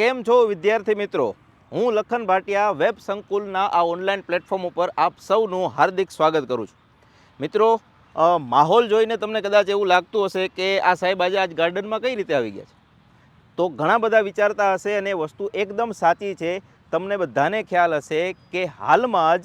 કેમ છો વિદ્યાર્થી મિત્રો? હું લખન ભાટિયા વેબ સંકુલના આ ઓનલાઈન પ્લેટફોર્મ ઉપર આપ સૌનું હાર્દિક સ્વાગત કરું છું. મિત્રો માહોલ જોઈને તમને કદાચ એવું લાગતું હશે કે આ સાહેબ આજે આજ ગાર્ડનમાં કઈ રીતે આવી ગયા છે? તો ઘણા બધા વિચારતા હશે અને વસ્તુ એકદમ સાચી છે. તમને બધાને ખ્યાલ હશે કે હાલમાં જ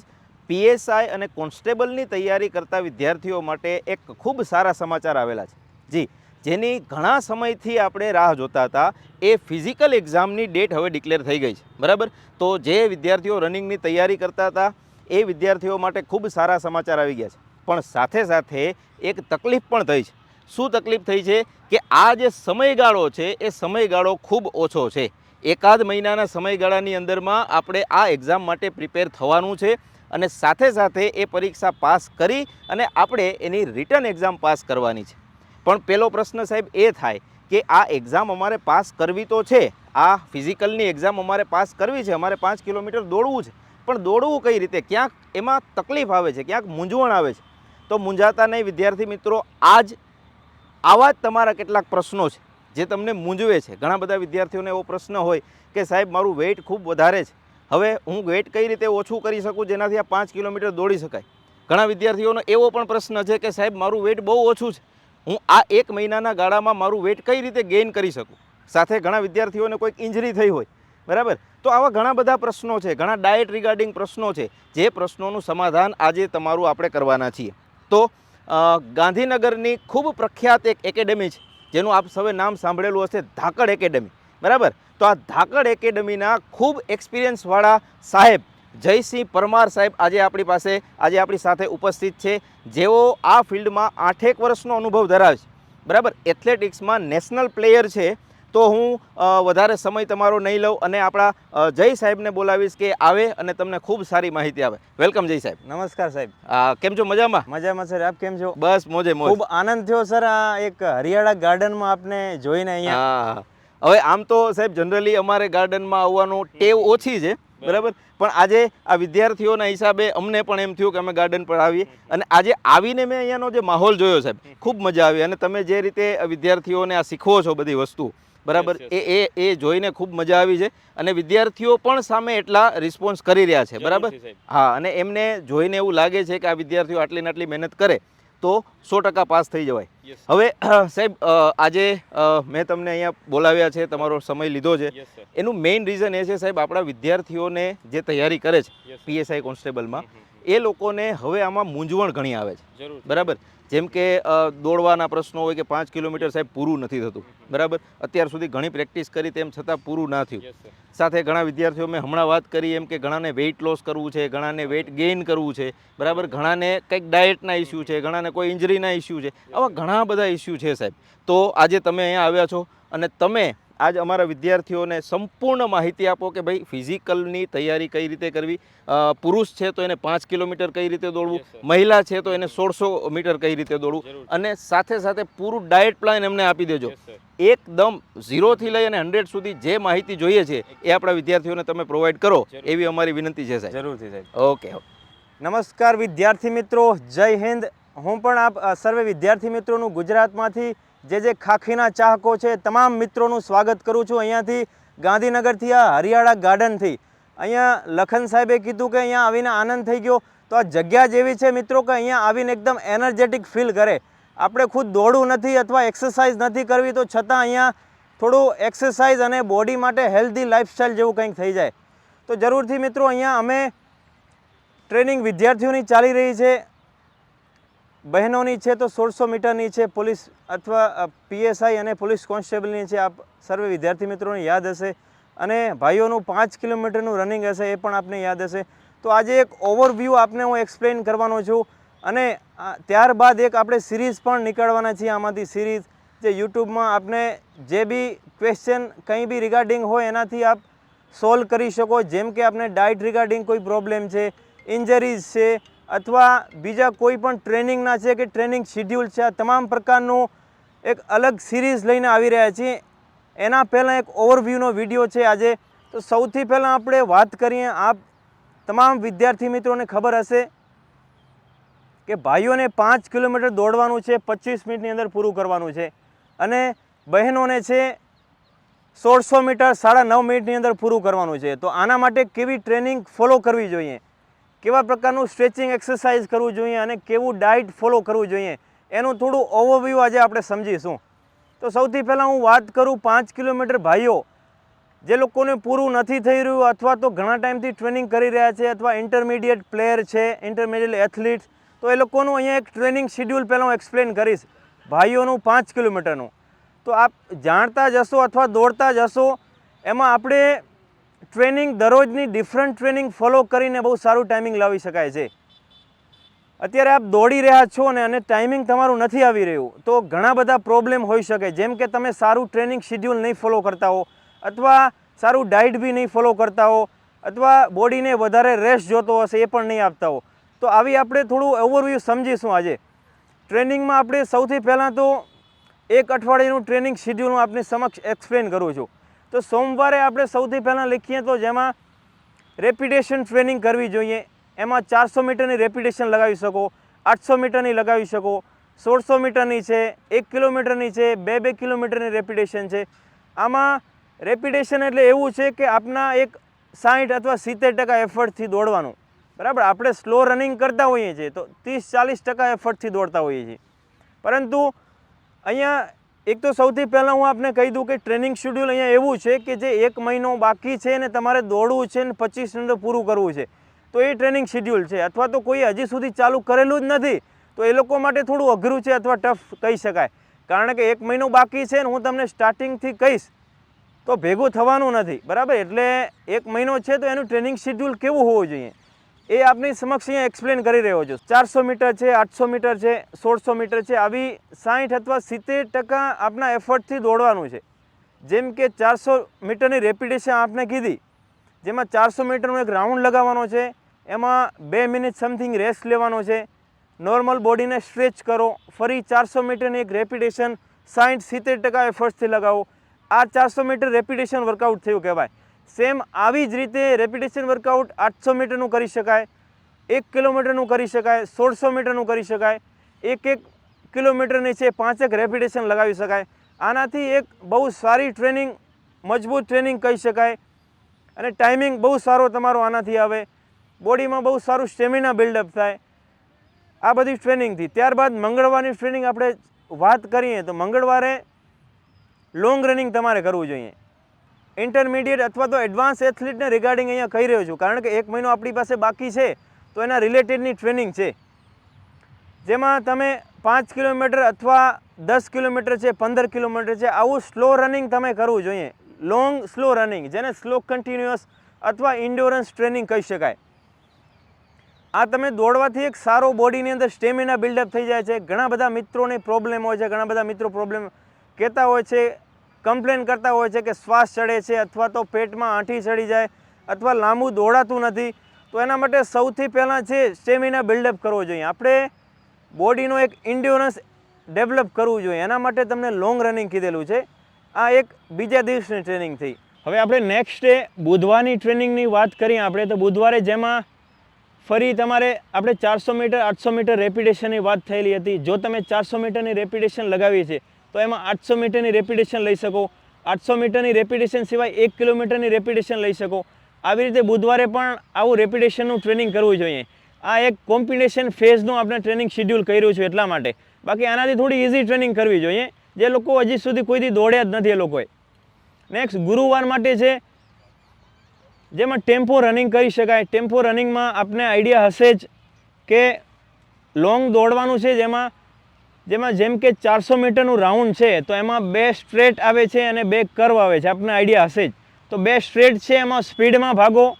પીએસઆઈ અને કોન્સ્ટેબલની તૈયારી કરતા વિદ્યાર્થીઓ માટે એક ખૂબ સારા સમાચાર આવેલા છે. જી જેની ઘણા સમયથી આપણે રાહ જોતા હતા, એ ફિઝિકલ એક્ઝામની ડેટ હવે ડિક્લેર થઈ ગઈ છે. બરાબર? તો જે વિદ્યાર્થીઓ રનિંગની તૈયારી કરતા હતા, એ વિદ્યાર્થીઓ માટે ખૂબ સારા સમાચાર આવી ગયા છે. પણ સાથે સાથે એક તકલીફ પણ થઈ છે. શું તકલીફ થઈ છે? કે આ જે સમયગાળો છે, એ સમયગાળો ખૂબ ઓછો છે. એકાદ મહિનાના સમયગાળાની અંદરમાં આપણે આ એક્ઝામ માટે પ્રિપેર થવાનું છે અને સાથે સાથે એ પરીક્ષા પાસ કરી અને આપણે એની રિટર્ન એક્ઝામ પાસ કરવાની છે. પણ પહેલો પ્રશ્ન સાહેબ એ થાય કે આ એક્ઝામ અમારે પાસ કરવી તો છે. આ ફિઝિકલની એક્ઝામ અમારે પાસ કરવી છે. અમારે પાંચ કિલોમીટર દોડવું છે. પણ દોડવું કઈ રીતે? ક્યાંક એમાં તકલીફ આવે છે, ક્યાંક મૂંઝવણ આવે છે. તો મૂંઝાતા નહીં વિદ્યાર્થી મિત્રો, આજ આવા જ તમારા કેટલાક પ્રશ્નો છે જે તમને મૂંઝવે છે. ઘણા બધા વિદ્યાર્થીઓને એવો પ્રશ્ન હોય કે સાહેબ, મારું વેઇટ ખૂબ વધારે છે. હવે હું વેઇટ કઈ રીતે ઓછું કરી શકું જેનાથી આ પાંચ કિલોમીટર દોડી શકાય? ઘણા વિદ્યાર્થીઓનો એવો પણ પ્રશ્ન છે કે સાહેબ, મારું વેઇટ બહુ ઓછું છે. હું આ એક મહિનાના ગાળામાં મારું વેઇટ કઈ રીતે ગેઇન કરી શકું? સાથે ઘણા વિદ્યાર્થીઓને કોઈક ઇન્જરી થઈ હોય. બરાબર? તો આવા ઘણા બધા પ્રશ્નો છે, ઘણા ડાયટ રિગાર્ડિંગ પ્રશ્નો છે, જે પ્રશ્નોનું સમાધાન આજે તમારું આપણે કરવાના છીએ. તો ગાંધીનગરની ખૂબ પ્રખ્યાત એક એકેડેમી છે, જેનું આપ સૌએ નામ સાંભળેલું હશે, ધાકડ એકેડેમી બરાબર? તો આ ધાકડ એકેડેમીના ખૂબ એક્સપિરિયન્સવાળા સાહેબ જયસિંહ પરમાર સાહેબ આજે આપણી પાસે આજે આપણી સાથે ઉપસ્થિત છે. જેઓ આ ફિલ્ડમાં આઠેક વર્ષનો અનુભવ ધરાવે છે. બરાબર? એથ્લેટિક્સમાં નેશનલ પ્લેયર છે. તો હું વધારે સમય તમારો નહીં લઉં અને આપણા જય સાહેબને બોલાવીશ કે આવે અને તમને ખૂબ સારી માહિતી આવે. વેલકમ જય સાહેબ. નમસ્કાર સાહેબ. કેમ છો? મજામાં? મજામાં સર. આપ કેમ છો? બસ મોજે મોજ. ખૂબ આનંદ થયો સર આ એક હરિયાળા ગાર્ડનમાં આપને જોઈને અહીંયા. હવે આમ તો સાહેબ જનરલી અમારે ગાર્ડનમાં આવવાનું ટેવ ઓછી છે. બરાબર. પણ આજે આ વિદ્યાર્થીઓના હિસાબે અમને પણ એમ થયું કે અમે ગાર્ડન પર આવીએ. અને આજે આવીને મેં અહીંયાનો જે માહોલ જોયો સાહેબ ખૂબ મજા આવી. અને તમે જે રીતે વિદ્યાર્થીઓને આ શીખવો છો બધી વસ્તુ બરાબર? એ એ એ જોઈને ખૂબ મજા આવી છે. અને વિદ્યાર્થીઓ પણ સામે એટલા રિસ્પોન્સ કરી રહ્યા છે બરાબર? હા અને એમને જોઈને એવું લાગે છે કે આ વિદ્યાર્થીઓ આટલી ને આટલી મહેનત કરે. તો સો ટકા પાસ થઈ જવાય. હવે સાહેબ આજે મેં તમને અહીંયા બોલાવ્યા છે તમારો સમય લીધો છે. એનું મેઇન રીઝન એ છે સાહેબ આપણા વિદ્યાર્થીઓને જે તૈયારી કરે છે પીએસઆઈ કોન્સ્ટેબલમાં એ લોકોને હવે આમાં મૂંઝવણ ઘણી આવે છે. બરાબર? જેમ કે દોડવાના પ્રશ્નો હોય કે પાંચ કિલોમીટર સાહેબ પૂરું નથી થતું બરાબર? અત્યાર સુધી ઘણી પ્રેક્ટિસ કરી તેમ છતાં પૂરું ના થયું. સાથે ઘણા વિદ્યાર્થીઓ મેં હમણાં વાત કરી એમ કે ઘણાને વેઇટ લોસ કરવું છે ઘણાને વેઇટ ગેઇન કરવું છે બરાબર? ઘણાને કંઈક ડાયટના ઇસ્યુ છે ઘણાને કોઈ ઇન્જરીના ઇસ્યુ છે આવા ઘણા બધા ઇસ્યુ છે સાહેબ. તો આજે તમે અહીંયા આવ્યા છો અને તમે આજ અમારા વિદ્યાર્થીઓને સંપૂર્ણ માહિતી આપો કે ભાઈ ફિઝિકલની તૈયારી કઈ રીતે કરવી? પુરુષ છે તો એને પાંચ કિલોમીટર કઈ રીતે દોડવું? મહિલા છે તો એને સોળસો મીટર કઈ રીતે દોડવું? અને સાથે સાથે પૂરું ડાયટ પ્લાન એમને આપી દેજો. એકદમ ઝીરોથી લઈ અને હંડ્રેડ સુધી જે માહિતી જોઈએ છે એ આપણા વિદ્યાર્થીઓને તમે પ્રોવાઈડ કરો એવી અમારી વિનંતી છે સાહેબ. જરૂરથી સાહેબ. ઓકે નમસ્કાર વિદ્યાર્થી મિત્રો. જય હિન્દ. હું પણ આપ સર્વે વિદ્યાર્થી મિત્રોનું ગુજરાતમાંથી જે જે ખાખીના ચાહકો છે, તમામ મિત્રોનું સ્વાગત કરું છું. અહીંયાથી ગાંધીનગરથી આ હરિયાળા ગાર્ડનથી. અહીંયા લખન સાહેબે કીધું કે અહીંયા આવીને આનંદ થઈ ગયો. તો આ જગ્યા જેવી છે મિત્રો કે અહીંયા આવીને એકદમ એનર્જેટિક ફીલ કરે. આપણે ખુદ દોડવું નથી અથવા એક્સરસાઇઝ નથી કરવી, તો છતાં અહીંયા થોડું એક્સરસાઇઝ અને બોડી માટે હેલ્ધી લાઇફસ્ટાઇલ જેવું કંઈક થઈ જાય. તો જરૂરથી મિત્રો, અહીંયા અમે ટ્રેનિંગ વિદ્યાર્થીઓની ચાલી રહી છે. બહેનોની છે તો સોળસો મીટરની છે. પોલીસ અથવા પીએસઆઈ અને પોલીસ કોન્સ્ટેબલની છે. આપ સર્વે વિદ્યાર્થી મિત્રોને યાદ હશે. અને ભાઈઓનું પાંચ કિલોમીટરનું રનિંગ હશે એ પણ આપને યાદ હશે. તો આજે એક ઓવરવ્યૂ આપને હું એક્સપ્લેન કરવાનો છું. અને ત્યારબાદ એક આપણે સિરીઝ પણ નીકળવાના છીએ. આમાંથી સિરીઝ જે યુટ્યુબમાં આપને જે બી ક્વેશ્ચન કંઈ બી રિગાર્ડિંગ હોય એનાથી આપ સોલ્વ કરી શકો. જેમ કે આપણે ડાયટ રિગાર્ડિંગ કોઈ પ્રોબ્લેમ છે ઇન્જરીઝ છે અથવા બીજા કોઈ પણ ટ્રેનિંગના છે કે ટ્રેનિંગ શિડ્યુલ છે, આ તમામ પ્રકારનું એક અલગ સિરીઝ લઈને આવી રહ્યા છીએ. એના પહેલાં એક ઓવરવ્યૂનો વીડિયો છે આજે. તો સૌથી પહેલાં આપણે વાત કરીએ આપ તમામ વિદ્યાર્થી મિત્રોને ખબર હશે કે ભાઈઓને પાંચ કિલોમીટર દોડવાનું છે, પચીસ મિનિટની અંદર પૂરું કરવાનું છે. અને બહેનોને છે સોળસો મીટર સાડા નવ મિનિટની અંદર પૂરું કરવાનું છે. તો આના માટે કેવી ટ્રેનિંગ ફોલો કરવી જોઈએ? કેવા પ્રકારનું સ્ટ્રેચિંગ એક્સરસાઇઝ કરવું જોઈએ અને કેવું ડાયટ ફોલો કરવું જોઈએ એનું થોડું ઓવરવ્યૂ આજે આપણે સમજીશું. તો સૌથી પહેલાં હું વાત કરું પાંચ કિલોમીટર ભાઈઓ, જે લોકોને પૂરું નથી થઈ રહ્યું અથવા તો ઘણા ટાઈમથી ટ્રેનિંગ કરી રહ્યા છે અથવા ઇન્ટરમીડિયેટ પ્લેયર છે, ઇન્ટરમીડિયેટ એથ્લીટ તો એ લોકોનું અહીંયા એક ટ્રેનિંગ શિડ્યુલ પહેલાં હું એક્સપ્લેન કરીશ ભાઈઓનું પાંચ કિલોમીટરનું. તો આપ જાણતા જશો અથવા દોડતા જશો એમાં આપણે ટ્રેનિંગ દરરોજની ડિફરન્ટ ટ્રેનિંગ ફોલો કરીને બહુ સારું ટાઈમિંગ લાવી શકાય છે. અત્યારે આપ દોડી રહ્યા છો ને અને ટાઈમિંગ તમારું નથી આવી રહ્યું, તો ઘણા બધા પ્રોબ્લેમ હોઈ શકે. જેમ કે તમે સારું ટ્રેનિંગ શિડ્યુલ નહીં ફોલો કરતા હો, અથવા સારું ડાયટ બી નહીં ફોલો કરતા હો, અથવા બોડીને વધારે રેસ્ટ જોતો હશે એ પણ નહીં આપતા હો. તો આવી આપણે થોડું ઓવરવ્યૂ સમજીશું આજે. ટ્રેનિંગમાં આપણે સૌથી પહેલાં તો એક અઠવાડિયાનું ટ્રેનિંગ શિડ્યુલ હું આપની સમક્ષ એક્સપ્લેન કરું છું. તો સોમવારે આપણે સૌથી પહેલાં લખીએ તો જેમાં રેપિડેશન ટ્રેનિંગ કરવી જોઈએ. એમાં ચારસો મીટરની રેપિડેશન લગાવી શકો, આઠસો મીટરની લગાવી શકો, સોળસો મીટરની છે, એક કિલોમીટરની છે, બે બે કિલોમીટરની રેપિડેશન છે. આમાં રેપિડેશન એટલે એવું છે કે આપના એક સાઠ અથવા સિત્તેર ટકા એફર્ટથી દોડવાનું. બરાબર? આપણે સ્લો રનિંગ કરતા હોઈએ છીએ તો ત્રીસ ચાલીસ ટકા એફર્ટથી દોડતા હોઈએ છીએ. પરંતુ અહીંયા એક તો સૌથી પહેલાં હું આપને કહી દઉં કે ટ્રેનિંગ શેડ્યુલ અહીંયા એવું છે કે જે એક મહિનો બાકી છે ને તમારે દોડવું છે ને પચીસ મિનિટ પૂરું કરવું છે. તો એ ટ્રેનિંગ શેડ્યુલ છે. અથવા તો કોઈ હજી સુધી ચાલુ કરેલું જ નથી, તો એ લોકો માટે થોડું અઘરું છે અથવા ટફ કહી શકાય. કારણ કે એક મહિનો બાકી છે ને હું તમને સ્ટાર્ટિંગથી કહીશ, તો ભેગું થવાનું નથી. બરાબર? એટલે એક મહિનો છે તો એનું ટ્રેનિંગ શેડ્યુલ કેવું હોવું જોઈએ? એ આપની સમક્ષ અહીંયા એક્સપ્લેન કરી રહ્યો છું. ચારસો મીટર છે, આઠસો મીટર છે, સોળસો મીટર છે, આવી સાઠ અથવા સિત્તેર ટકા આપના એફર્ટથી દોડવાનું છે. જેમ કે ચારસો મીટરની રેપિટેશન આપને કીધી, જેમાં ચારસો મીટરનો એક રાઉન્ડ લગાવવાનો છે, એમાં બે મિનિટ સમથિંગ રેસ્ટ લેવાનો છે, નોર્મલ બોડીને સ્ટ્રેચ કરો, ફરી ચારસો મીટરની એક રેપિટેશન સાઠ સિત્તેર ટકા એફર્ટથી લગાવો. આ ચારસો મીટર રેપિટેશન વર્કઆઉટ થયું કહેવાય. સેમ આવી જ રીતે રેપિટેશન વર્કઆઉટ આઠસો મીટરનું કરી શકાય, એક કિલોમીટરનું કરી શકાય, સોળસો મીટરનું કરી શકાય, એક એક કિલોમીટરની છે પાંચેક રેપિટેશન લગાવી શકાય. આનાથી એક બહુ સારી ટ્રેનિંગ, મજબૂત ટ્રેનિંગ કહી શકાય. અને ટાઈમિંગ બહુ સારો તમારો આનાથી આવે. બોડીમાં બહુ સારું સ્ટેમિના બિલ્ડઅપ થાય. આ બધી ટ્રેનિંગથી. ત્યારબાદ મંગળવારની ટ્રેનિંગ આપણે વાત કરીએ તો મંગળવારે લોંગ રનિંગ તમારે કરવું જોઈએ. ઇન્ટરમીડિયેટ અથવા તો એડવાન્સ એથ્લીટને રિગાર્ડિંગ અહીંયા કહી રહ્યો છું. કારણ કે એક મહિનો આપણી પાસે બાકી છે, તો એના રિલેટેડની ટ્રેનિંગ છે. જેમાં તમે પાંચ કિલોમીટર અથવા દસ કિલોમીટર છે, પંદર કિલોમીટર છે, આવું સ્લો રનિંગ તમે કરવું જોઈએ. લોંગ સ્લો રનિંગ જેને સ્લો કન્ટિન્યુઅસ અથવા ઇન્ડોરન્સ ટ્રેનિંગ કહી શકાય. આ તમે દોડવાથી એક સારો બોડીની અંદર સ્ટેમિના બિલ્ડઅપ થઈ જાય છે. ઘણા બધા મિત્રોને પ્રોબ્લેમ હોય છે, ઘણા બધા મિત્રો પ્રોબ્લેમ કહેતા હોય છે કમ્પ્લેન કરતા હોય છે કે શ્વાસ ચડે છે અથવા તો પેટમાં આંઠી ચડી જાય અથવા લાંબુ દોડાતું નથી, તો એના માટે સૌથી પહેલાં છે સ્ટેમિના બિલ્ડઅપ કરવો જોઈએ. આપણે બોડીનો એક ઇન્ડ્યોરન્સ ડેવલપ કરવું જોઈએ. એના માટે તમને લોંગ રનિંગ કીધેલું છે. આ એક બીજા દિવસની ટ્રેનિંગ થઈ. હવે આપણે નેક્સ્ટ ડે બુધવારની ટ્રેનિંગની વાત કરીએ આપણે, તો બુધવારે જેમાં ફરી તમારે આપણે ચારસો મીટર, આઠસો મીટર રેપિડેશનની વાત થયેલી હતી. જો તમે ચારસો મીટરની રેપિડેશન લગાવી છે તો એમાં આઠસો મીટરની રેપિડેશન લઈ શકો. આઠસો મીટરની રેપિટેશન સિવાય એક કિલોમીટરની રેપિટેશન લઈ શકો. આવી રીતે બુધવારે પણ આવું રેપિડેશનનું ટ્રેનિંગ કરવું જોઈએ. આ એક કોમ્પિટિશન ફેઝનું આપણે ટ્રેનિંગ શેડ્યુલ કર્યું છે એટલા માટે. બાકી આનાથી થોડી ઇઝી ટ્રેનિંગ કરવી જોઈએ. જે લોકો હજી સુધી કોઈથી દોડ્યા જ નથી એ લોકોએ. નેક્સ્ટ ગુરુવાર માટે છે, જેમાં ટેમ્પો રનિંગ કરી શકાય. ટેમ્પો રનિંગમાં આપને આઈડિયા હશે જ કે લોંગ દોડવાનું છે જેમાં જેમાં જેમ કે ચારસો મીટરનું રાઉન્ડ છે, તો એમાં બે સ્ટ્રેટ આવે છે અને બે કર્વ આવે છે. આપને આઈડિયા હશે જ. તો બે સ્ટ્રેટ છે, એમાં સ્પીડમાં ભાગો.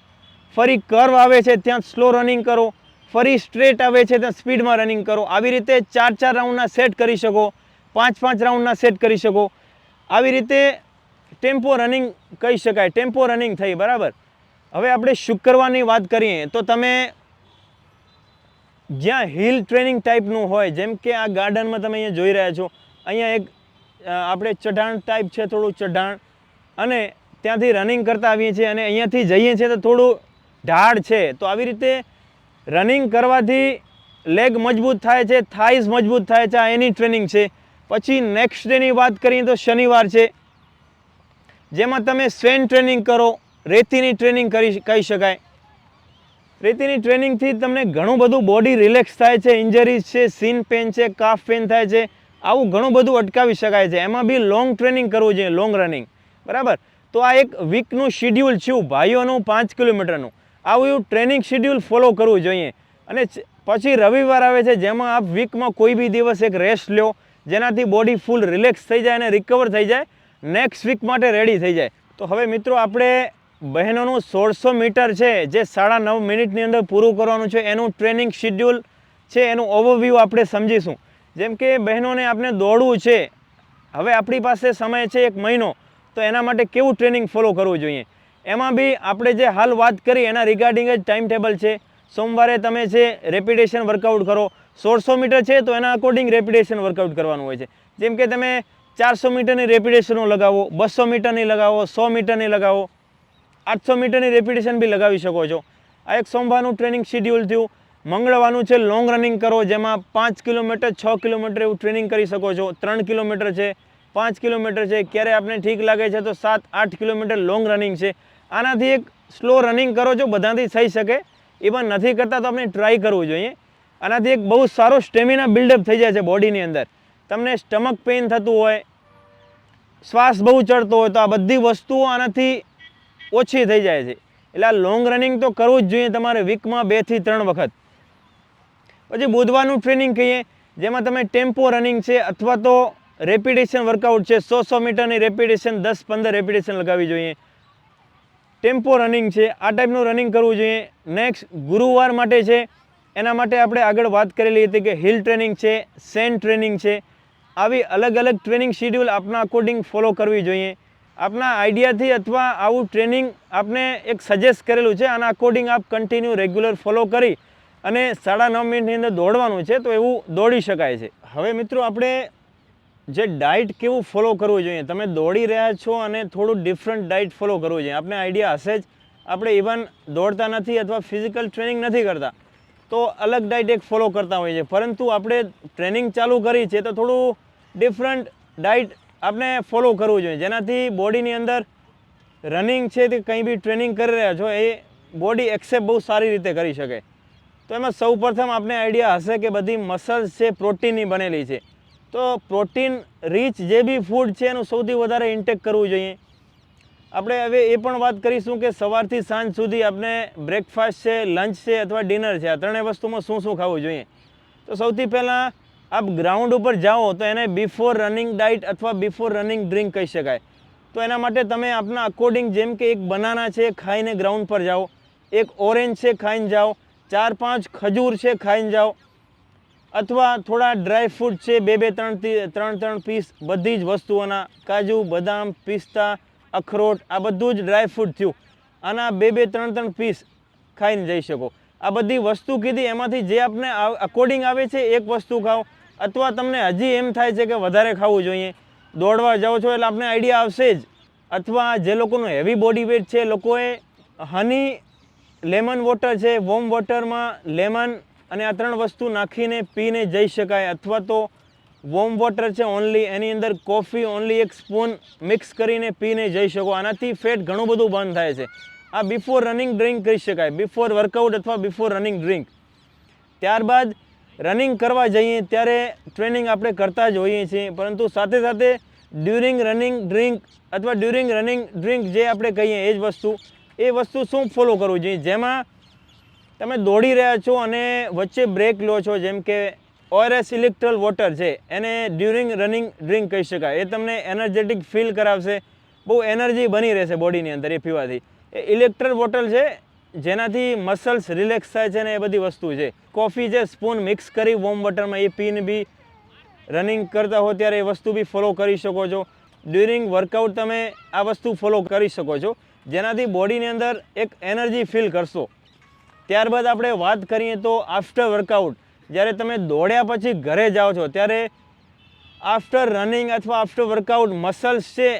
ફરી કર્વ આવે છે, ત્યાં સ્લો રનિંગ કરો. ફરી સ્ટ્રેટ આવે છે, ત્યાં સ્પીડમાં રનિંગ કરો. આવી રીતે ચાર ચાર રાઉન્ડના સેટ કરી શકો. પાંચ પાંચ રાઉન્ડના સેટ કરી શકો. આવી રીતે ટેમ્પો રનિંગ કહી શકાય. ટેમ્પો રનિંગ થઈ, બરાબર? હવે આપણે શુક્રવારની વાત કરીએ, તો તમે જ્યાં હિલ ટ્રેનિંગ ટાઈપનું હોય, જેમ કે આ ગાર્ડનમાં તમે અહીંયા જોઈ રહ્યા છો, અહીંયા એક આપણે ચઢાણ ટાઈપ છે, થોડું ચઢાણ, અને ત્યાંથી રનિંગ કરતા આવીએ છીએ અને અહીંયાથી જઈએ છીએ તો થોડું ઢાળ છે. તો આવી રીતે રનિંગ કરવાથી લેગ મજબૂત થાય છે, થાઈઝ મજબૂત થાય છે, આ એની ટ્રેનિંગ છે. પછી નેક્સ્ટ ડેની વાત કરીએ તો શનિવાર છે, જેમાં તમે સ્વેન ટ્રેનિંગ કરો, રેતીની ટ્રેનિંગ કરી કહી શકાય. રેતીની ટ્રેનિંગથી તમને ઘણું બધું બોડી રિલેક્સ થાય છે ઇન્જરીઝ છે સીન પેન છે કાફ પેન થાય છે, આવું ઘણું બધું અટકાવી શકાય છે. એમાં બી લોંગ ટ્રેનિંગ કરવું જોઈએ લોંગ રનિંગ બરાબર? તો આ એક વીકનું શિડ્યુલ છું ભાઈઓનું પાંચ કિલોમીટરનું. આવું એવું ટ્રેનિંગ શિડ્યુલ ફોલો કરવું જોઈએ. અને પછી રવિવાર આવે છે, જેમાં આપ વીકમાં કોઈ બી દિવસ એક રેસ્ટ લ્યો જેનાથી બોડી ફૂલ રિલેક્સ થઈ જાય અને રિકવર થઈ જાય નેક્સ્ટ વીક માટે રેડી થઈ જાય. તો હવે મિત્રો, આપણે બહેનોનું સોળસો મીટર છે, જે સાડા નવ મિનિટની અંદર પૂરું કરવાનું છે. એનું ટ્રેનિંગ શિડ્યુલ છે, એનું ઓવરવ્યૂ આપણે સમજીશું. જેમ કે બહેનોને આપણે દોડવું છે, હવે આપણી પાસે સમય છે એક મહિનો, તો એના માટે કેવું ટ્રેનિંગ ફોલો કરવું જોઈએ? એમાં બી આપણે જે હાલ વાત કરી, એના રિગાર્ડિંગ જ ટાઈમ ટેબલ છે. સોમવારે તમે છે રેપિડેશન વર્કઆઉટ કરો, સોળસો મીટર છે, તો એના અકોર્ડિંગ રેપિડેશન વર્કઆઉટ કરવાનું હોય છે. જેમ કે તમે ચારસો મીટરની રેપિડેશનો લગાવો, બસો મીટરની લગાવો, સો મીટરની લગાવો આઠસો મીટરની રેપિટેશન બી લગાવી શકો છો. આ એક સોમવારનું ટ્રેનિંગ શિડ્યુલ થયું. મંગળવારનું છે લોંગ રનિંગ કરો, જેમાં પાંચ કિલોમીટર, છ કિલોમીટર એવું ટ્રેનિંગ કરી શકો છો. ત્રણ કિલોમીટર છે, પાંચ કિલોમીટર છે. ક્યારે આપને ઠીક લાગે છે તો સાત, આઠ કિલોમીટર લોંગ રનિંગ છે. આનાથી એક સ્લો રનિંગ કરો છો, બધાથી થઈ શકે. એમાં નથી કરતા તો આપણે ટ્રાય કરવું જોઈએ. આનાથી એક બહુ સારો સ્ટેમિના બિલ્ડઅપ થઈ જાય છે બોડીની અંદર. તમને સ્ટમક પેઇન થતું હોય, શ્વાસ બહુ ચડતો હોય તો આ બધી વસ્તુઓ આનાથી ઓછી થઈ જાય છે. એટલે આ લોંગ રનિંગ તો કરવું જ જોઈએ તમારે વીકમાં બેથી ત્રણ વખત. પછી બુધવારનું ટ્રેનિંગ કહીએ, જેમાં તમે ટેમ્પો રનિંગ છે અથવા તો રેપિડેશન વર્કઆઉટ છે, સો સો મીટરની રેપિડેશન દસ પંદર રેપિડેશન લગાવવી જોઈએ. ટેમ્પો રનિંગ છે, આ ટાઈપનું રનિંગ કરવું જોઈએ. નેક્સ્ટ ગુરુવાર માટે છે, એના માટે આપણે આગળ વાત કરેલી હતી કે હિલ ટ્રેનિંગ છે સેન ટ્રેનિંગ છે. આવી અલગ અલગ ટ્રેનિંગ શિડ્યુલ આપના અકોર્ડિંગ ફોલો કરવી જોઈએ. આપના આઈડિયાથી અથવા આવું ટ્રેનિંગ આપને એક સજેસ્ટ કરેલું છે આના અકોર્ડિંગ આપ કન્ટિન્યુ રેગ્યુલર ફોલો કરી અને સાડા નવ મિનિટની અંદર દોડવાનું છે, તો એવું દોડી શકાય છે. હવે મિત્રો આપણે જે ડાયટ કેવું ફોલો કરવું જોઈએ? તમે દોડી રહ્યા છો અને થોડું ડિફરન્ટ ડાયટ ફોલો કરવું જોઈએ. આપણે આઈડિયા હશે જ. આપણે ઇવન દોડતા નથી અથવા ફિઝિકલ ટ્રેનિંગ નથી કરતા, તો અલગ ડાયટ એક ફોલો કરતા હોઈએ છીએ. પરંતુ આપણે ટ્રેનિંગ ચાલુ કરી છે, તો થોડું ડિફરન્ટ ડાયટ આપણે ફોલો કરવું જોઈએ. જેનાથી બોડીની અંદર રનિંગ છે તે કંઈ બી ટ્રેનિંગ કરી રહ્યા છો, એ બોડી એક્સેપ્ટ બહુ સારી રીતે કરી શકે. તો એમાં સૌ પ્રથમ આપણે આઈડિયા હશે કે બધી મસલ્સ છે પ્રોટીનની બનેલી છે. તો પ્રોટીન રીચ જે બી ફૂડ છે, એનું સૌથી વધારે ઇન્ટેક કરવું જોઈએ. આપણે હવે એ પણ વાત કરીશું કે સવારથી સાંજ સુધી આપણે બ્રેકફાસ્ટ છે લંચ છે અથવા ડિનર છે, આ ત્રણેય વસ્તુમાં શું શું ખાવું જોઈએ. તો સૌથી પહેલાં આપ ગ્રાઉન્ડ ઉપર જાઓ તો એને બિફોર રનિંગ ડાઇટ અથવા બિફોર રનિંગ ડ્રિંક કહી શકાય. તો એના માટે તમે આપના અકોર્ડિંગ જેમ કે એક બનાના છે ખાઈને ગ્રાઉન્ડ પર જાઓ, એક ઓરેન્જ છે ખાઈને જાઓ, ચાર પાંચ ખજૂર છે ખાઈને જાઓ, અથવા થોડા ડ્રાય ફ્રૂટ છે બે બે ત્રણ ત્રણ ત્રણ પીસ બધી જ વસ્તુઓના, કાજુ, બદામ, પિસ્તા, અખરોટ, આ બધું જ ડ્રાય ફ્રૂટ થયું. આના બે બે ત્રણ ત્રણ પીસ ખાઈને જઈ શકો. આ બધી વસ્તુ કીધી, એમાંથી જે આપને અકોર્ડિંગ આવે છે એક વસ્તુ ખાઓ અથવા તમને હજી એમ થાય છે કે વધારે ખાવું જોઈએ. દોડવા જાઓ છો એટલે આપને આઈડિયા આવશે જ. અથવા જે લોકોનું હેવી બોડી વેટ છે લોકોએ હની લેમન વોટર છે વોર્મ વોટરમાં લેમન અને આ ત્રણ વસ્તુ નાખીને પીને જઈ શકાય. અથવા તો વોર્મ વોટર છે ઓનલી એની અંદર કોફી ઓનલી એક સ્પૂન મિક્સ કરીને પીને જઈ શકો. આનાથી ફેટ ઘણું બધું બંધ થાય છે. આ બિફોર રનિંગ ડ્રિંક કરી શકાય. બિફોર વર્કઆઉટ અથવા બિફોર રનિંગ ડ્રિંક ત્યારબાદ રનિંગ કરવા જઈએ ત્યારે ટ્રેનિંગ આપણે કરતા જ હોઈએ છીએ. પરંતુ સાથે સાથે ડ્યુરિંગ રનિંગ ડ્રિંક અથવા ડ્યુરિંગ રનિંગ ડ્રિંક જે આપણે કહીએ એ જ વસ્તુ, એ વસ્તુ શું ફોલો કરવું જોઈએ? જેમાં તમે દોડી રહ્યા છો અને વચ્ચે બ્રેક લો છો, જેમ કે ઓઆરએસ ઇલેક્ટ્રલ વોટર છે, એને ડ્યુરિંગ રનિંગ ડ્રિંક કહી શકાય. એ તમને એનર્જેટિક ફીલ કરાવશે. બહુ એનર્જી બની રહેશે બોડીની અંદર, એ પીવાથી. એ ઇલેક્ટ્રલ વોટર છે જેનાથી મસલ્સ રિલેક્સ થાય છે ને એ બધી વસ્તુ છે. કોફી છે સ્પૂન મિક્સ કરી વોર્મ વોટરમાં એ પીને બી રનિંગ કરતા હો ત્યારે એ વસ્તુ બી ફોલો કરી શકો છો. ડ્યુરિંગ વર્કઆઉટ તમે આ વસ્તુ ફોલો કરી શકો છો. જેનાથી બોડીની અંદર એક એનર્જી ફીલ કરશો. ત્યારબાદ આપણે વાત કરીએ તો આફ્ટર વર્કઆઉટ જ્યારે તમે દોડ્યા પછી ઘરે જાઓ છો, ત્યારે આફ્ટર રનિંગ અથવા આફ્ટર વર્કઆઉટ મસલ્સ છે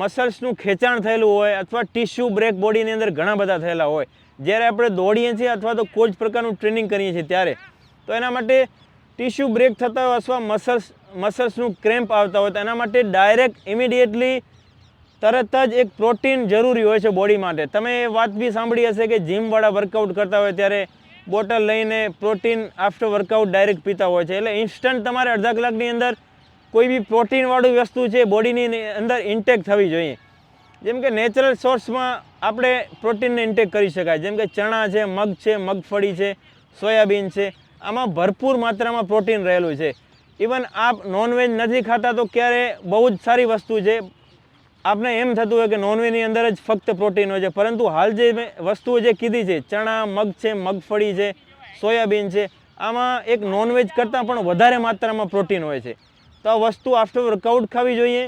મસલ્સનું ખેંચાણ થયેલું હોય અથવા ટિશ્યુ બ્રેક બોડીની અંદર ઘણા બધા થયેલા હોય. જ્યારે આપણે દોડીએ છીએ અથવા તો કોઈ જ પ્રકારનું ટ્રેનિંગ કરીએ છીએ ત્યારે, તો એના માટે ટિશ્યુ બ્રેક થતા હોય અથવા મસલ્સ મસલ્સનું ક્રેમ્પ આવતા હોય, તો એના માટે ડાયરેક્ટ ઇમિડિયેટલી તરત જ એક પ્રોટીન જરૂરી હોય છે બોડી માટે. તમે એ વાત બી સાંભળી હશે કે જીમવાળા વર્કઆઉટ કરતા હોય ત્યારે બોટલ લઈને પ્રોટીન આફ્ટર વર્કઆઉટ ડાયરેક્ટ પીતા હોય છે. એટલે ઇન્સ્ટન્ટ તમારે અડધા કલાકની અંદર કોઈ બી પ્રોટીનવાળી વસ્તુ છે, બોડીની અંદર ઇન્ટેક થવી જોઈએ. જેમ કે નેચરલ સોર્સમાં આપણે પ્રોટીનને ઇન્ટેક કરી શકાય. જેમ કે ચણા છે, મગ છે, મગફળી છે, સોયાબીન છે, આમાં ભરપૂર માત્રામાં પ્રોટીન રહેલું છે. ઇવન આપ નોનવેજ નથી ખાતા તો ક્યારે બહુ જ સારી વસ્તુ છે. આપને એમ થતું હોય કે નોનવેજની અંદર જ ફક્ત પ્રોટીન હોય છે. પરંતુ હાલ જે મેં વસ્તુઓ જે કીધી છે, ચણા, મગ છે, મગફળી છે, સોયાબીન છે, આમાં એક નોનવેજ કરતાં પણ વધારે માત્રામાં પ્રોટીન હોય છે. તો આ વસ્તુ આફ્ટર વર્કઆઉટ ખાવી જોઈએ.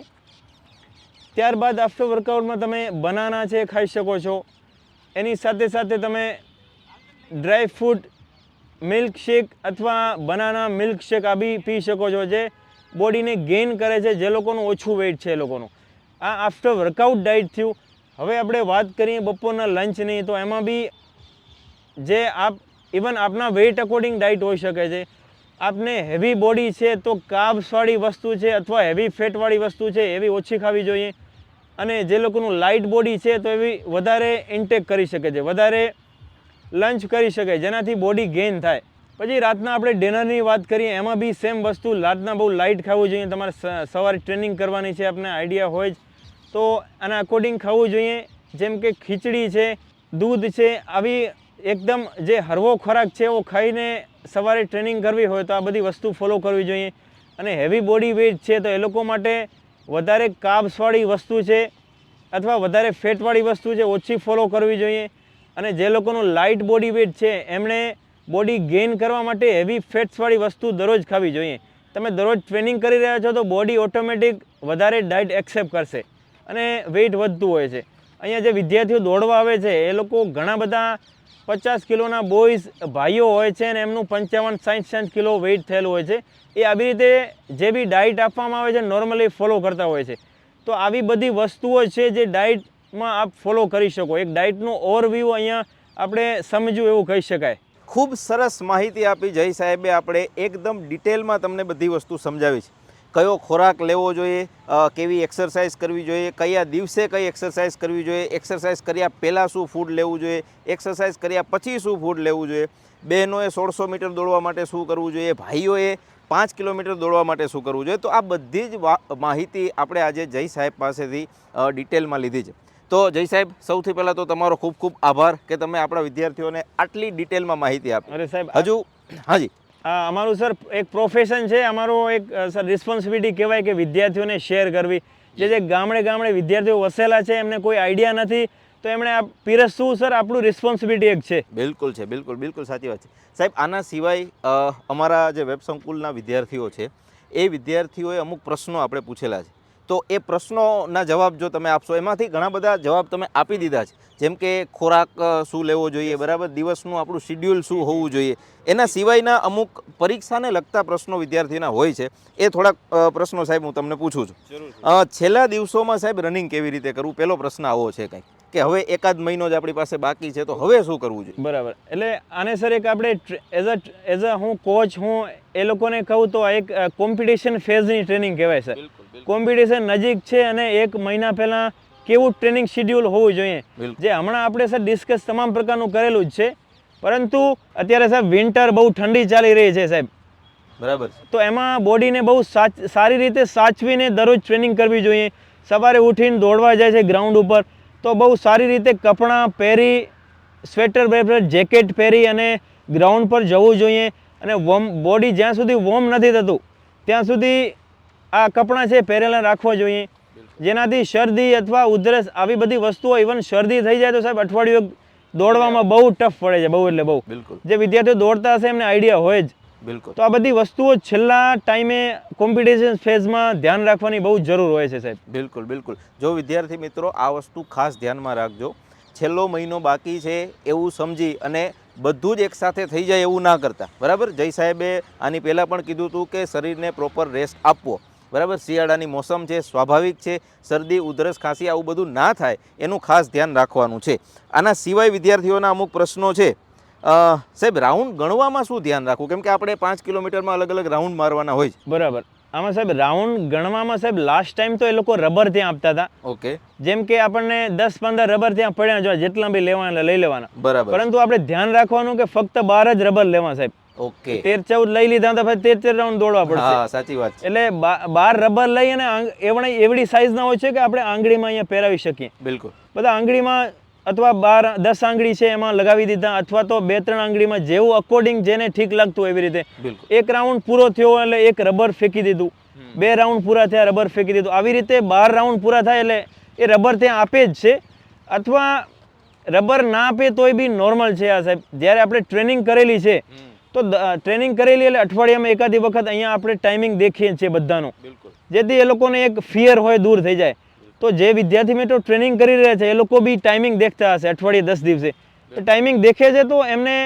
ત્યારબાદ આફ્ટર વર્કઆઉટમાં તમે બનાના છે ખાઈ શકો છો. એની સાથે સાથે તમે ડ્રાય ફ્રૂટ મિલ્કશેક અથવા બનાના મિલ્કશેક આ બી પી શકો છો જે બોડીને ગેઇન કરે છે, જે લોકોનું ઓછું વેઇટ છે એ લોકોનું. આ આફ્ટર વર્કઆઉટ ડાયટ થયું. હવે આપણે વાત કરીએ બપોરના લંચની તો એમાં બી જે આપ ઇવન આપના વેઇટ અકોર્ડિંગ ડાયટ હોઈ શકે છે. આપને હેવી બોડી છે તો કાર્બ્સવાળી વસ્તુ છે અથવા હેવી ફેટવાળી વસ્તુ છે એવી ઓછી ખાવી જોઈએ. અને જે લોકોનું લાઇટ બોડી છે તો એવી વધારે ઇન્ટેક કરી શકે છે, વધારે લંચ કરી શકે, જેનાથી બોડી ગેઇન થાય. પછી રાતના આપણે ડિનરની વાત કરીએ, એમાં બી સેમ વસ્તુ, રાતના બહુ લાઇટ ખાવું જોઈએ, તમારે સવારે ટ્રેનિંગ કરવાની છે, આપને આઈડિયા હોય જ. તો આના અકોર્ડિંગ ખાવું જોઈએ, જેમ કે ખીચડી છે, દૂધ છે, આવી એકદમ જે હળવો ખોરાક છે એવો ખાઈને સવારે ટ્રેનિંગ કરવી હોય તો આ બધી વસ્તુ ફોલો કરવી જોઈએ. અને હેવી બોડી વેઇટ છે તો એ લોકો માટે વધારે કાર્બ્સવાળી વસ્તુ છે અથવા વધારે ફેટવાળી વસ્તુ છે ઓછી ફોલો કરવી જોઈએ. અને જે લોકોનું લાઇટ બોડી વેઇટ છે, એમણે બોડી ગેઇન કરવા માટે હેવી ફેટ્સવાળી વસ્તુ દરરોજ ખાવી જોઈએ. તમે દરરોજ ટ્રેનિંગ કરી રહ્યા છો તો બોડી ઓટોમેટિક વધારે ડાયટ એક્સેપ્ટ કરશે અને વેઇટ વધતું હોય છે. અહીંયા જે વિદ્યાર્થીઓ દોડવા આવે છે, એ લોકો ઘણા બધા પચાસ કિલોના બોયઝ ભાઈઓ હોય છે અને એમનું પંચાવન સાઠ સાઠ કિલો વેઇટ થયેલું હોય છે. એ આવી રીતે જે બી ડાયટ આપવામાં આવે છે નોર્મલી ફોલો કરતા હોય છે. તો આવી બધી વસ્તુઓ છે જે ડાયટમાં આપ ફોલો કરી શકો. એક ડાયટનું ઓવરવ્યૂ અહીંયા આપણે સમજવું એવું કહી શકાય. ખૂબ સરસ માહિતી આપી જય સાહેબે. આપણે એકદમ ડિટેલમાં તમને બધી વસ્તુ સમજાવી છે. કયો ખોરાક લેવો જોઈએ કેવી એક્સરસાઇઝ કરવી જોઈએ કયા દિવસે કઈ એક્સરસાઇઝ કરવી જોઈએ એક્સરસાઇઝ કર્યા પહેલાં શું ફૂડ લેવું જોઈએ એક્સરસાઇઝ કર્યા પછી શું ફૂડ લેવું જોઈએ બહેનોએ સોળસો મીટર દોડવા માટે શું કરવું જોઈએ ભાઈઓએ પાંચ કિલોમીટર દોડવા માટે શું કરવું જોઈએ તો આ બધી જ માહિતી આપણે આજે જય સાહેબ પાસેથી ડિટેલમાં લીધી છે. તો જય સાહેબ સૌથી પહેલાં તો તમારો ખૂબ ખૂબ આભાર કે તમે આપણા વિદ્યાર્થીઓને આટલી ડિટેલમાં માહિતી આપી. અરે સાહેબ હજુ હાજી અમારું સર એક પ્રોફેશન છે, અમારું એક સર રિસ્પોન્સિબિલિટી કહેવાય કે વિદ્યાર્થીઓને શેર કરવી. જે જે ગામડે ગામડે વિદ્યાર્થીઓ વસેલા છે, એમને કોઈ આઈડિયા નથી, તો એમણે આ પીરસવું સર આપણું રિસ્પોન્સિબિલિટી એક છે. બિલકુલ છે, બિલકુલ બિલકુલ સાચી વાત છે. સાહેબ, આના સિવાય અમારા જે વેબ સંકુલના વિદ્યાર્થીઓ છે, એ વિદ્યાર્થીઓએ અમુક પ્રશ્નો આપણે પૂછેલા છે. તો એ પ્રશ્નોના જવાબ જો તમે આપશો એમાંથી ઘણા બધા જવાબ તમે આપી દીધા છે. જેમ કે ખોરાક શું લેવો જોઈએ બરાબર? દિવસનું આપણું શિડ્યુલ શું હોવું જોઈએ. એના સિવાયના અમુક પરીક્ષાને લગતા પ્રશ્નો વિદ્યાર્થીના હોય છે. એ થોડાક પ્રશ્નો સાહેબ હું તમને પૂછું છું. છેલ્લા દિવસોમાં સાહેબ રનિંગ કેવી રીતે કરવું? પહેલો પ્રશ્ન આવો છે કંઈક. કે હવે એકાદ મહિનો જ આપણી પાસે બાકી છે તો હવે શું કરવું જોઈએ? બરાબર. એટલે આને સર એક આપણે એઝ અ એઝ અ હું કોચ હું એ લોકોને કહું તો એક કોમ્પિટિશન ફેઝની ટ્રેનિંગ કહેવાય સર. કોમ્પિટિશન નજીક છે અને એક મહિના પહેલાં કેવું ટ્રેનિંગ શિડ્યુલ હોવું જોઈએ. જે હમણાં આપણે સર ડિસ્કસ તમામ પ્રકારનું કરેલું જ છે. પરંતુ અત્યારે સાહેબ વિન્ટર બહુ ઠંડી ચાલી રહી છે સાહેબ. બરાબર તો એમાં બોડીને બહુ સારી રીતે સાચવીને દરરોજ ટ્રેનિંગ કરવી જોઈએ. સવારે ઉઠીને દોડવા જાય છે ગ્રાઉન્ડ ઉપર. તો બહુ સારી રીતે કપડાં પહેરી સ્વેટર બેટર જેકેટ પહેરી અને ગ્રાઉન્ડ પર જવું જોઈએ. અને વોર્મ બોડી જ્યાં સુધી વોર્મ નથી થતું ત્યાં સુધી આ કપડાં છે પહેરેલા રાખવા જોઈએ. જેનાથી શરદી અથવા ઉધરસ આવી બધી વસ્તુઓ ઇવન શરદી થઈ જાય તો સાહેબ અઠવાડિયું દોડવામાં બહુ ટફ પડે છે બહુ એટલે બહુ. બિલકુલ. જે વિદ્યાર્થીઓ દોડતા હશે એમને આઈડિયા હોય જ. બિલકુલ. તો આ બધી વસ્તુઓ છેલ્લા ટાઈમે કોમ્પિટિશન ફેઝમાં ધ્યાન રાખવાની બહુ જરૂર હોય છે સાહેબ. બિલકુલ બિલકુલ. જો વિદ્યાર્થી મિત્રો આ વસ્તુ ખાસ ધ્યાનમાં રાખજો. છેલ્લો મહિનો બાકી છે એવું સમજી અને બધું જ એકસાથે થઈ જાય એવું ના કરતા. બરાબર? જય સાહેબે આની પહેલાં પણ કીધું હતું કે શરીરને પ્રોપર રેસ્ટ આપવો. બરાબર? શિયાળાની મોસમ છે સ્વાભાવિક છે શરદી ઉધરસ ખાંસી આવું બધું ના થાય એનું ખાસ ધ્યાન રાખવાનું છે. આના સિવાય વિદ્યાર્થીઓના અમુક પ્રશ્નો છે. સાહેબ રાઉન્ડ ગણવામાં શું ધ્યાન રાખવું? કેમ કે આપણે પાંચ કિલોમીટરમાં અલગ અલગ રાઉન્ડ મારવાના હોય છે. બરાબર. આમાં સાહેબ રાઉન્ડ ગણવામાં સાહેબ લાસ્ટ ટાઈમ તો એ લોકો રબર ત્યાં આપતા હતા. ઓકે. જેમ કે આપણને દસ પંદર રબર ત્યાં પડ્યા જો જેટલા બી લેવાના લઈ લેવાના. બરાબર. પરંતુ આપણે ધ્યાન રાખવાનું કે ફક્ત બાર જ રબર લેવા સાહેબ. ઓકે. તેર ચૌદ લઈ લીધા તો પછી તેર તેર રાઉન્ડ દોડવા પડશે. હા સાચી વાત એટલે બાર રબર લઈ અને એવણે એવડી સાઈઝના હોય છે કે આપણે આંગળીમાં અહીંયા પહેરાવી શકીએ. બિલકુલ. બધા આંગળીમાં અથવા બાર દસ આંગળી છે એમાં લગાવી દીધા અથવા તો બે ત્રણ આંગળીમાં જેવું અકોર્ડિંગ જેને ઠીક લાગતું એવી રીતે. એક રાઉન્ડ પૂરો થયો એટલે એક રબર ફેંકી દીધું. બે રાઉન્ડ પૂરા થયા રબર ફેંકી દીધું. આવી રીતે બાર રાઉન્ડ પૂરા થાય એટલે એ રબર ત્યાં આપે જ છે. અથવા રબર ના આપે તોય બી નોર્મલ છે આ સાહેબ. જ્યારે આપણે ટ્રેનિંગ કરેલી છે તો ટ્રેનિંગ કરેલી એટલે અઠવાડિયામાં એકાદી વખત અહીંયા આપણે ટાઈમિંગ દેખીએ છીએ બધાનું. જેથી એ લોકોને એક ફિયર હોય દૂર થઈ જાય. તો જે વિદ્યાર્થી મિત્રો ટ્રેનિંગ કરી રહ્યા છે એ લોકો બી ટાઈમિંગ દેખતા હશે અઠવાડિયે દસ દિવસે. તો ટાઈમિંગ દેખે છે તો એમને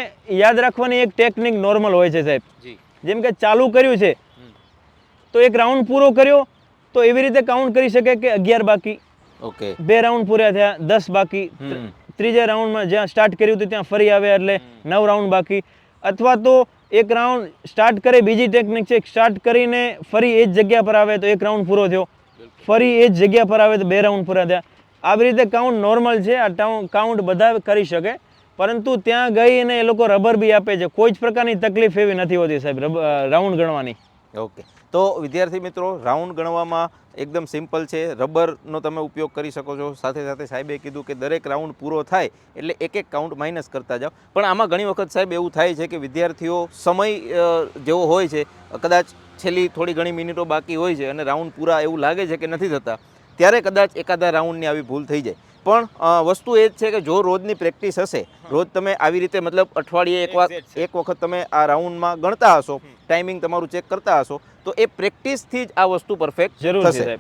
યાદ રાખવાની એક ટેકનિક નોર્મલ હોય છે સાહેબ. જેમ કે ચાલુ કર્યું છે તો એક રાઉન્ડ પૂરો કર્યો તો એવી રીતે કાઉન્ટ કરી શકે કે અગિયાર બાકી. ઓકે. બે રાઉન્ડ પૂરા થયા દસ બાકી. ત્રીજા રાઉન્ડમાં જ્યાં સ્ટાર્ટ કર્યું હતું ત્યાં ફરી આવે એટલે નવ રાઉન્ડ બાકી. અથવા તો એક રાઉન્ડ સ્ટાર્ટ કરે બીજી ટેકનિક છે સ્ટાર્ટ કરીને ફરી એ જ જગ્યા પર આવે તો એક રાઉન્ડ પૂરો થયો. ફરી એ જ જગ્યા પર આવે તો બે રાઉન્ડ પૂરા થયા. આવી રીતે કાઉન્ટ નોર્મલ છે આ કાઉન્ટ બધા કરી શકે. પરંતુ ત્યાં ગઈ અને એ લોકો રબર બી આપે છે. કોઈ જ પ્રકારની તકલીફ એવી નથી હોતી સાહેબ રાઉન્ડ ગણવાની. ઓકે. તો વિદ્યાર્થી મિત્રો રાઉન્ડ ગણવામાં એકદમ સિમ્પલ છે. રબરનો તમે ઉપયોગ કરી શકો છો. સાથે સાથે સાહેબે કીધું કે દરેક રાઉન્ડ પૂરો થાય એટલે એક એક કાઉન્ટ માઇનસ કરતા જાઓ. પણ આમાં ઘણી વખત સાહેબ એવું થાય છે કે વિદ્યાર્થીઓ સમય જેવો હોય છે, કદાચ છેલ્લી થોડી ઘણી મિનિટો બાકી હોય છે અને રાઉન્ડ પૂરા એવું લાગે છે કે નથી થતા, ત્યારે કદાચ એકાદા રાઉન્ડની આવી ભૂલ થઈ જાય. પણ વસ્તુ એ જ છે કે જો રોજની પ્રેક્ટિસ હશે રોજ તમે આવી રીતે મતલબ અઠવાડિયે એક વાર એક વખત તમે આ રાઉન્ડમાં ગણતા હશો ટાઈમિંગ તમારું ચેક કરતા હશો તો એ પ્રેક્ટિસથી જ આ વસ્તુ પરફેક્ટ થશે.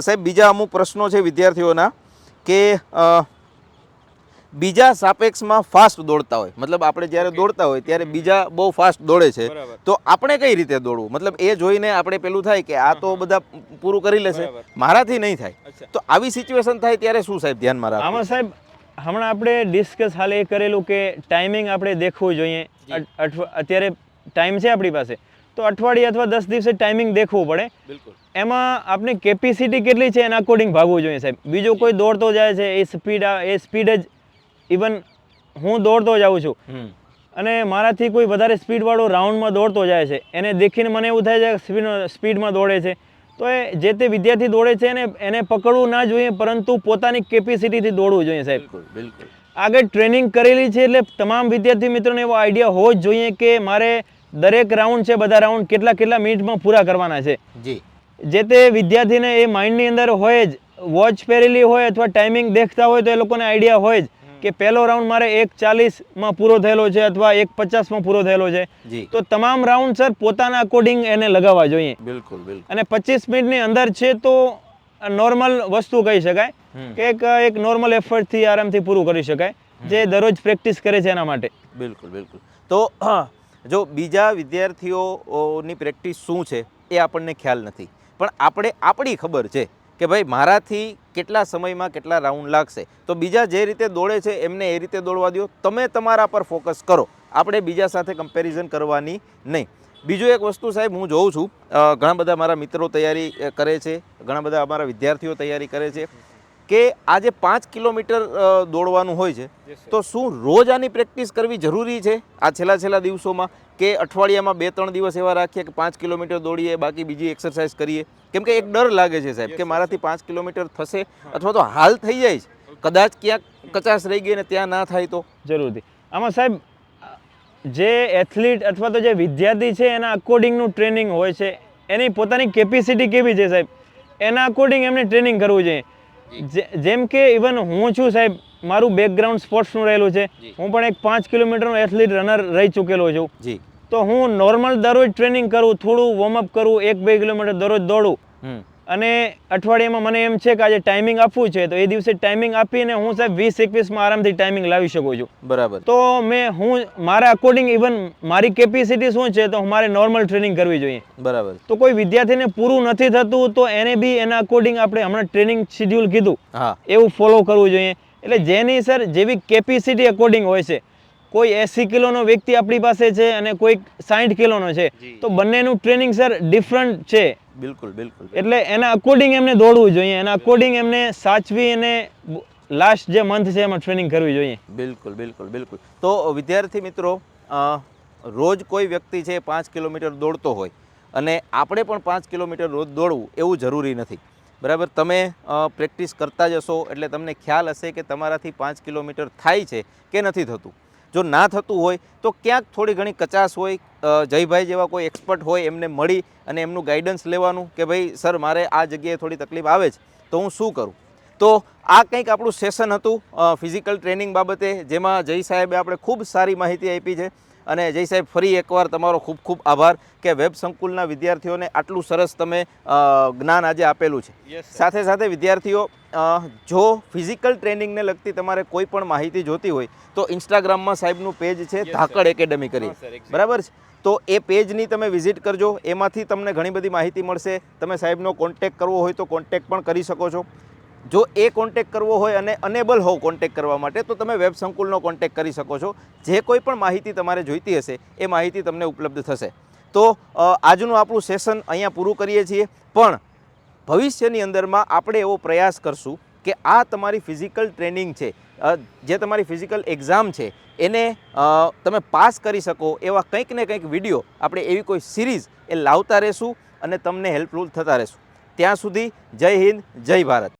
સાહેબ બીજા અમુક પ્રશ્નો છે વિદ્યાર્થીઓના કે બીજા સાપેક્ષમાં ફાસ્ટ દોડતા હોય. મતલબ આપણે જ્યારે દોડતા હોય ત્યારે બીજા બહુ ફાસ્ટ દોડે છે. તો આપણે કઈ રીતે દોડવું? મતલબ એ જોઈને આપણે પેલું થાય કે આ તો બધા પૂરું કરી લેશે. મારાથી નહીં થાય. તો આવી સિચ્યુએશન થાય ત્યારે શું સાહેબ ધ્યાનમાં રાખવું? આમાં સાહેબ હમણાં આપણે ડિસ્કસ હાલ એ કરેલું કે ટાઈમિંગ આપણે દેખવું જોઈએ. અત્યારે ટાઈમ છે આપણી પાસે. તો અઠવાડિયે અથવા દસ દિવસે ટાઈમિંગ દેખવું પડે. બિલકુલ. એમાં આપણી કેપેસિટી કેટલી છે એના અકોર્ડિંગ ભાગવું જોઈએ સાહેબ. બીજો કોઈ દોડતો જાય છે એ સ્પીડ એ સ્પીડ જ ઇવન હું દોડતો જાઉં છું. અને મારાથી કોઈ વધારે સ્પીડવાળો રાઉન્ડમાં દોડતો જાય છે. એને દેખીને મને એવું થાય છે કે સ્પીડ સ્પીડમાં દોડે છે. તો એ જે તે વિદ્યાર્થી દોડે છે એને એને પકડવું ના જોઈએ પરંતુ પોતાની કેપેસિટીથી દોડવું જોઈએ સાહેબ. બિલકુલ. આગળ ટ્રેનિંગ કરેલી છે એટલે તમામ વિદ્યાર્થી મિત્રોને એવો આઈડિયા હોવો જ જોઈએ કે મારે દરેક રાઉન્ડ છે બધા રાઉન્ડ કેટલા કેટલા મિનિટમાં પૂરા કરવાના છે. જી. જે તે વિદ્યાર્થીને એ માઇન્ડની અંદર હોય જ વોચ પહેરેલી હોય અથવા ટાઈમિંગ દેખતા હોય તો એ લોકોને આઈડિયા હોય જ. કે પહેલો રાઉન્ડ મારે એક ચાલીસમાં પૂરો થયેલો છે અથવા એક પચાસમાં પૂરો થયેલો છે. તો તમામ રાઉન્ડ સર પોતાના અકોર્ડિંગ એને લગાવવા જોઈએ. બિલકુલ બિલકુલ. અને પચીસ મિનિટની અંદર છે તો નોર્મલ વસ્તુ કહી શકાય કે એક એક નોર્મલ એફર્ટથી આરામથી પૂરું કરી શકાય જે દરરોજ પ્રેક્ટિસ કરે છે એના માટે. બિલકુલ બિલકુલ. તો જો બીજા વિદ્યાર્થીઓની પ્રેક્ટિસ શું છે એ આપણને ખ્યાલ નથી. પણ આપણે આપણી ખબર છે કે ભાઈ મારાથી કેટલા સમયમાં કેટલા રાઉન્ડ લાગશે? તો બીજા જે રીતે દોડે છે, એમને એ રીતે દોડવા દો. તમે તમારા પર ફોકસ કરો. આપણે બીજા સાથે કમ્પેરિઝન કરવાની નહીં. બીજું એક વસ્તુ સાહેબ, હું જોઉં છું. ઘણા બધા મારા મિત્રો તૈયારી કરે છે. ઘણા બધા અમારા વિદ્યાર્થીઓ તૈયારી કરે છે. કે આજે પાંચ કિલોમીટર દોડવાનું હોય છે. તો શું રોજ આની પ્રેક્ટિસ કરવી જરૂરી છે? આ છેલ્લા છેલ્લા દિવસોમાં કે અઠવાડિયામાં બે ત્રણ દિવસ એવા રાખીએ કે પાંચ કિલોમીટર દોડીએ બાકી બીજી એક્સરસાઇઝ કરીએ? કેમ કે એક ડર લાગે છે સાહેબ કે મારાથી પાંચ કિલોમીટર થશે અથવા તો હાલ થઈ જાય છે. કદાચ ક્યાંક કચાશ રહી ગઈ ને ત્યાં ના થાય તો? જરૂરથી આમાં સાહેબ જે એથ્લીટ અથવા તો જે વિદ્યાર્થી છે એના અકોર્ડિંગનું ટ્રેનિંગ હોય છે. એની પોતાની કેપેસિટી કેવી છે સાહેબ? એના અકોર્ડિંગ એમને ટ્રેનિંગ કરવું જોઈએ. જેમ કે ઇવન હું છું સાહેબ મારું બેકગ્રાઉન્ડ સ્પોર્ટ્સનું રહેલું છે. હું પણ એક પાંચ કિલોમીટરનો એથ્લીટ રનર રહી ચૂકેલો છું. જી. તો હું નોર્મલ દરરોજ ટ્રેનિંગ કરું થોડું વોર્મઅપ કરું એક બે કિલોમીટર દરરોજ દોડું. અને અઠવાડિયામાં મને એમ છે કે આજે ટાઈમિંગ આપવું છે તો એ દિવસે ટાઈમિંગ આપીને હું સાહેબ વીસ એકવીસમાં આરામથી ટાઈમિંગ લાવી શકું છું. બરાબર. તો મેં હું મારા અકોર્ડિંગ ઇવન મારી કેપેસિટી શું છે તો મારે નોર્મલ ટ્રેનિંગ કરવી જોઈએ. બરાબર. તો કોઈ વિદ્યાર્થીને પૂરું નથી થતું તો એને બી એના અકોર્ડિંગ આપણે હમણાં ટ્રેનિંગ શિડ્યુલ કીધું. હા. એવું ફોલો કરવું જોઈએ. એટલે જેની સર જેવી કેપેસિટી અકોર્ડિંગ હોય છે કોઈ એંસી કિલોનો વ્યક્તિ આપણી પાસે છે અને કોઈક સાઠ કિલોનો છે તો બંનેનું ટ્રેનિંગ સર ડિફરન્ટ છે. બિલકુલ બિલકુલ. એટલે એના અકોર્ડિંગ એમને દોડવું જોઈએ એના અકોર્ડિંગ એમને સાચવી અને લાસ્ટ જે મંથ છે એમાં ટ્રેનિંગ કરવી જોઈએ. બિલકુલ બિલકુલ બિલકુલ. તો વિદ્યાર્થી મિત્રો રોજ કોઈ વ્યક્તિ છે પાંચ કિલોમીટર દોડતો હોય અને આપણે પણ પાંચ કિલોમીટર રોજ દોડવું એવું જરૂરી નથી. બરાબર? તમે પ્રેક્ટિસ કરતા જશો એટલે તમને ખ્યાલ હશે કે તમારાથી પાંચ કિલોમીટર થાય છે કે નથી થતું. જો ના થતું હોય તો ક્યાંક થોડી ઘણી કચાશ હોય જયભાઈ જેવા કોઈ એક્સપર્ટ હોય એમને મળી અને એમનું ગાઈડન્સ લેવાનું કે ભાઈ, સર, મારે આ જગ્યાએ થોડી તકલીફ આવે છે, તો હું શું કરું? તો આ કંઈક આપણું સેશન હતું ફિઝિકલ ટ્રેનિંગ બાબતે, જેમાં જય સાહેબે આપણે ખૂબ સારી માહિતી આપી છે. અને જય સાહેબ ફરી એકવાર તમારો ખૂબ ખૂબ આભાર કે વેબ સંકુલના વિદ્યાર્થીઓને આટલું સરસ તમે જ્ઞાન આજે આપેલું છે. સાથે સાથે વિદ્યાર્થીઓ જો ફિઝિકલ ટ્રેનિંગને લગતી તમારે કોઈ પણ માહિતી જોતી હોય તો ઇન્સ્ટાગ્રામમાં સાહેબનું પેજ છે ધાકડ એકેડમી કરી. બરાબર છે? તો એ પેજની તમે વિઝિટ કરજો એમાંથી તમને ઘણી બધી માહિતી મળશે. તમે સાહેબનો કોન્ટેક કરવો હોય તો કોન્ટેક પણ કરી શકો છો. જો એ કોન્ટેક કરવો હોય અને અનેબલ હોવ કોન્ટેક કરવા માટે, તો તમે વેબ સંકુલનો કોન્ટેક કરી શકો છો. જે કોઈ પણ માહિતી તમારે જોઈતી હશે, એ માહિતી તમને ઉપલબ્ધ થશે. તો આજનું આપણું સેશન અહીંયા પૂરું કરીએ છીએ. પણ, ભવિષ્યની અંદરમાં આપણે એવો પ્રયાસ કરશું કે આ તમારી ફિઝિકલ ટ્રેનિંગ છે જે તમારી ફિઝિકલ એક્ઝામ છે, એને તમે પાસ કરી શકો એવા કંઈક ને કંઈક વીડિયો આપણે એવી કોઈ સિરીઝ એ લાવતા રહેશું અને તમને હેલ્પફુલ થતા રહેશું. ત્યાં સુધી જય હિન્દ, જય ભારત.